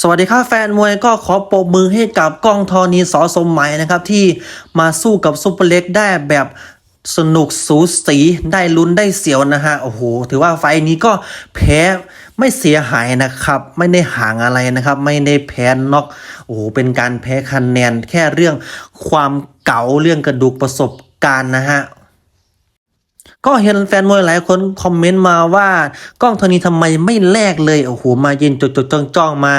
สวัสดีครับแฟนมวยก็ขอปรบมือให้กับกล้องธรณีสอสมหมัยนะครับ ที่มาสู้กับซุปเปอร์เล็กได้แบบสนุกสูสีได้ลุ้นได้เสียวนะฮะ โอ้โห ถือว่าไฟนี้ก็แพ้ไม่เสียหายนะครับ ไม่ได้ห่างอะไรนะครับ ไม่ได้แพ้น็อกโอ้โห เป็นการแพ้คะแนนแค่เรื่องความเก่าเรื่องกระดูกประสบการณ์นะฮะ ก็เห็นแฟนมวยหลายคนคอมเมนต์มาว่ากล้องโทนี้ทำไมไม่แลกเลย โอ้โห มายินจดจดจ้องจ้องมา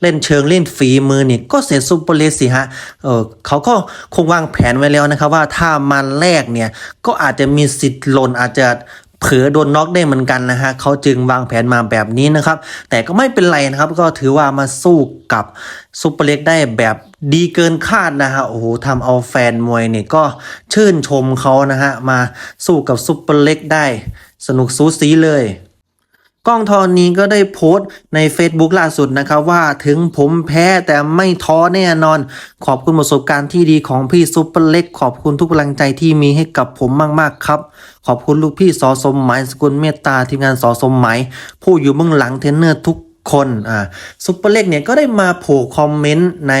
เล่นเชิงเล่นฝีมือนี่ก็เสียซุปเปอร์เลสสิฮะเออเขาก็คงวางแผนไว้แล้วนะครับว่าถ้ามาแลกเนี่ย ก็อาจจะมีสิทธิ์หล่นอาจจะ เผลอโดนน็อกได้เหมือนกันนะฮะเขาจึงวางแผนมาแบบนี้นะครับ แต่ก็ไม่เป็นไรนะครับ ก็ถือว่ามาสู้กับซุปเปอร์เล็กได้แบบดีเกินคาดนะฮะโอ้โหทำเอาแฟนมวยเนี่ยก็ชื่นชมเขานะฮะมาสู้กับซุปเปอร์เล็กได้สนุกสูสีเลย ก้องทอนนี้ก็ได้โพสต์ใน Facebook ล่าสุดนะครับว่าถึงผมแพ้แต่ไม่ท้อแน่นอน ขอบคุณประสบการณ์ที่ดีของพี่ซุปเปอร์เล็ก ขอบคุณทุกกำลังใจที่มีให้กับผมมากๆครับ ขอบคุณลูกพี่สอสมหมายสกุลเมตตาทีมงานสอสมหมายผู้อยู่เบื้องหลังเทรนเนอร์ทุก คนอ่าซุปเปอร์เล็กเนี่ยก็ได้มาโผล่คอมเมนต์ใน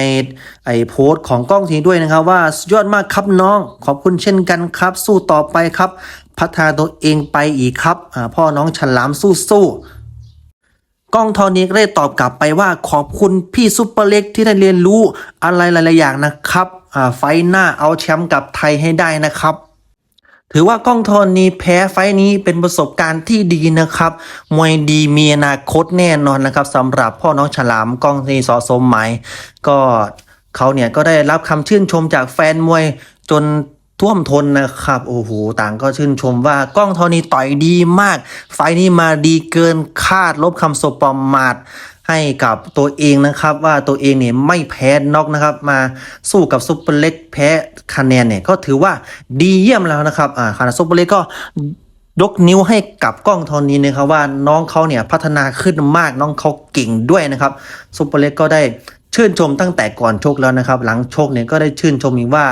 ไอโพสต์ของกล้องทีด้วยนะครับ ว่ายอดมากครับน้องขอบคุณเช่นกันครับ สู้ต่อไปครับ พัฒนาตัวเองไปอีกครับอ่าพ่อน้องฉลามสู้ๆกล้องทอนี้ก็ได้ตอบกลับไปว่าขอบคุณพี่ซุปเปอร์เล็กที่ได้เรียนรู้อะไรหลายๆอย่างนะครับอ่าไฟหน้าเอาแชมป์กับไทยให้ได้นะครับ ถือว่ากล้องทอนี้แพ้ไฟนี้เป็นประสบการณ์ที่ดีนะครับ มวยดีมีอนาคตแน่นอนนะครับสำหรับพ่อน้องฉลามกล้องทีสอสมหมายก็เขาเนี่ยก็ได้รับคำชื่นชมจากแฟนมวยจนท่วมทนนะครับโอ้โหต่างก็ชื่นชมว่ากล้องทอนี้ต่อยดีมาก ไฟนี้มาดีเกินคาดลบคำสบประมาท ให้กับตัวเองนะครับ ว่าตัวเองเนี่ยไม่แพ้น็อกนะครับ มาสู้กับซุปเปอร์เล็กแพ้คะแนนเนี่ยก็ถือว่าดีเยี่ยมแล้วนะครับอ่าขณะซุปเปอร์เล็กก็ยกนิ้วให้กับกล้องโทนนี้นะครับว่าน้องเขาเนี่ยพัฒนาขึ้นมากน้องเขาเก่งด้วยนะครับซุปเปอร์เล็กก็ได้ชื่นชมตั้งแต่ก่อนชกแล้วนะครับ หลังชกเนี่ยก็ได้ชื่นชมอีกว่า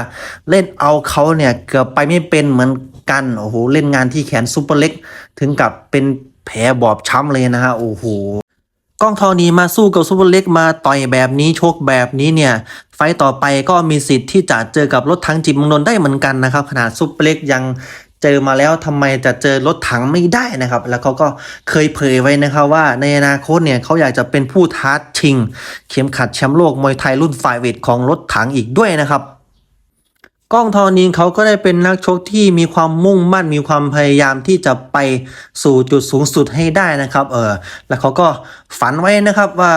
เล่นเอาเขาเนี่ยเกือบไปไม่เป็นเหมือนกันโอ้โหเล่นงานที่แขนซุปเปอร์เล็กถึงกับเป็นแผลบอบช้ำเลยนะฮะโอ้โห กล้องทอนีมาสู้กับซูเปอร์เล็กมาต่อยแบบนี้ชกแบบนี้เนี่ย ไฟต่อไปก็มีสิทธิ์ที่จะเจอกับรถถังจิมมองนนท์ได้เหมือนกันนะครับ ขนาดซูเปอร์เล็กยังเจอมาแล้วทำไมจะเจอรถถังไม่ได้นะครับ แล้วเขาก็เคยเผยไว้นะครับว่าในอนาคตเนี่ยเขาอยากจะเป็นผู้ท้าชิง เข็มขัดแชมป์โลกมวยไทยรุ่นฝ่ายเวทของรถถังอีกด้วยนะครับ ก้องทอนีเขาก็ได้เป็นนักชกที่มีความมุ่งมั่นมีความพยายามที่จะไปสู่จุดสูงสุดให้ได้นะครับ เออ แล้วเขาก็ฝันไว้นะครับว่า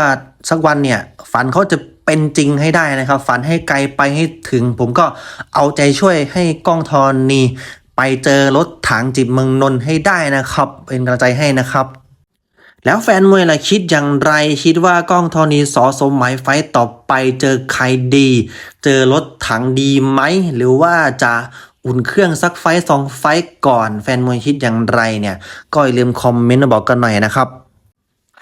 สักวันเนี่ยฝันเขาจะเป็นจริงให้ได้นะครับ ฝันให้ไกลไปให้ถึง ผมก็เอาใจช่วยให้ก้องทอนีไปเจอรถถังจิบเมืองนนท์ให้ได้นะครับ เป็นกำลังใจให้นะครับ แล้วแฟนมวยล่ะคิดอย่างไร คิดว่ากล้องโทนีสอสมหมายไฟต์ต่อไปเจอใครดี เจอรถถังดีไหม หรือว่าจะอุ่นเครื่องสักไฟสองไฟต์ก่อน แฟนมวยคิดอย่างไรเนี่ย ก็อย่าลืมคอมเมนต์มาบอกกันหน่อยนะครับ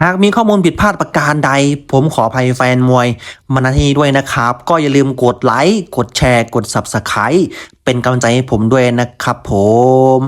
หากมีข้อมูลผิดพลาดประการใด ผมขออภัยแฟนมวยมาณที่นี้ด้วยนะครับ ก็อย่าลืมกดไลค์กดแชร์ กด Subscribe เป็นกำลังใจให้ผมด้วยนะครับผม